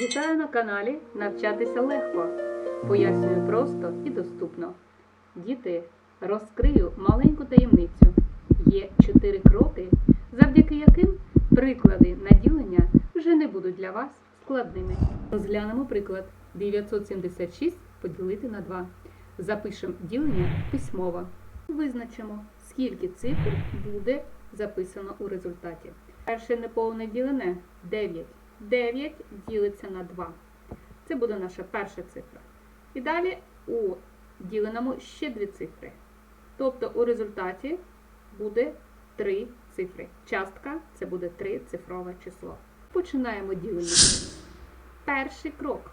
Вітаю на каналі Навчатися легко. Пояснюю просто і доступно. Діти, розкрию маленьку таємницю. Є чотири кроки, завдяки яким приклади наділення вже не будуть для вас складними. Розглянемо приклад 976 поділити на 2. Запишемо ділення письмово. Визначимо, скільки цифр буде записано у результаті. Перше неповне ділене 9. 9 ділиться на 2. Це буде наша перша цифра. І далі у діленому ще дві цифри. Тобто у результаті буде 3 цифри. Частка це буде 3 цифрове число. Починаємо ділення. Перший крок,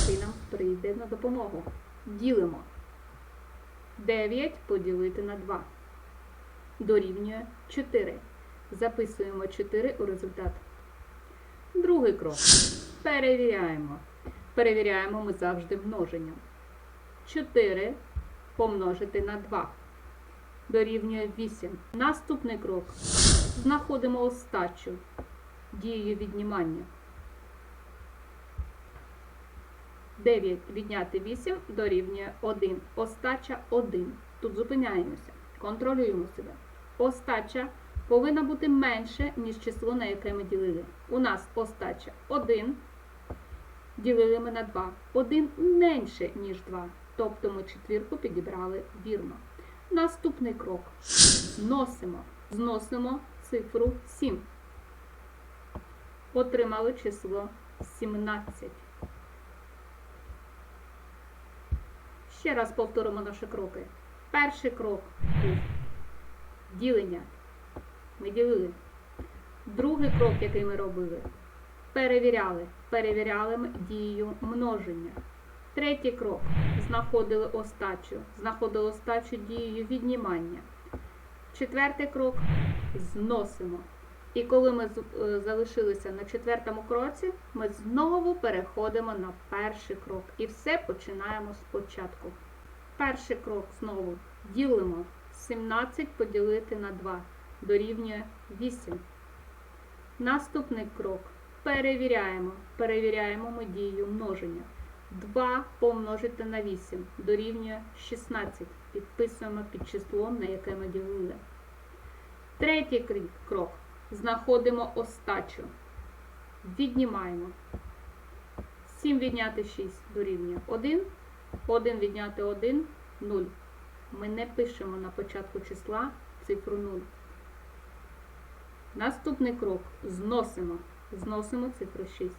який нам прийде на допомогу. Ділимо 9 поділити на 2. Дорівнює 4. Записуємо 4 у результат. Другий крок. Перевіряємо. Перевіряємо ми завжди множенням. 4 помножити на 2. Дорівнює 8. Наступний крок. Знаходимо остачу дією віднімання. 9 відняти 8 дорівнює 1. Остача 1. Тут зупиняємося. Контролюємо себе. Остача повинна бути менше, ніж число, на яке ми ділили. У нас остача 1. Ділили ми на 2. 1 менше, ніж 2. Тобто ми четвірку підібрали вірно. Наступний крок. Зносимо. Зносимо цифру 7. Отримали число 17. Ще раз повторимо наші кроки. Перший крок був ділення. Ми ділили. Другий крок, який ми робили, перевіряли. Перевіряли дію множення. Третій крок знаходили остачу. Знаходили остачу дією віднімання. Четвертий крок зносимо. І коли ми е, залишилися на четвертому кроці, ми знову переходимо на перший крок. І все починаємо спочатку. Перший крок знову ділимо 17 поділити на 2 дорівнює 8. Наступний крок перевіряємо. Перевіряємо ми дію множення. 2 помножити на 8 дорівнює 16. Підписуємо під числом, на яке ми ділили. Третій крок. Знаходимо остачу. Віднімаємо. 7 відняти 6 дорівнює 1. 1 відняти 1 0. Ми не пишемо на початку числа цифру 0. Наступний крок зносимо. Зносимо цифру 6.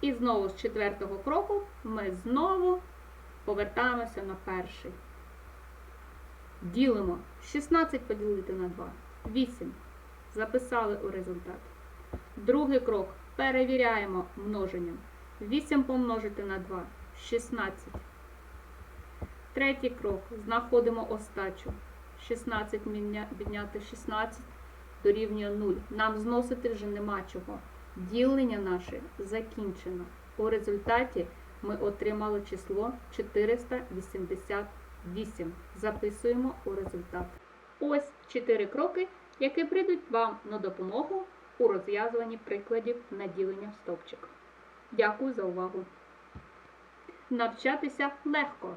І знову з четвертого кроку ми знову повертаємося на перший. Ділимо 16 поділити на 2. 8. Записали у результат. Другий крок. Перевіряємо множенням. 8 помножити на 2. 16. Третій крок. Знаходимо остачу. 16 міня- відняти 16 дорівнює 0. Нам зносити вже нема чого. Ділення наше закінчено. У результаті ми отримали число 488. Записуємо у результат. Ось 4 кроки, які прийдуть вам на допомогу у розв'язуванні прикладів наділення в стовпчик. Дякую за увагу. Навчатися легко.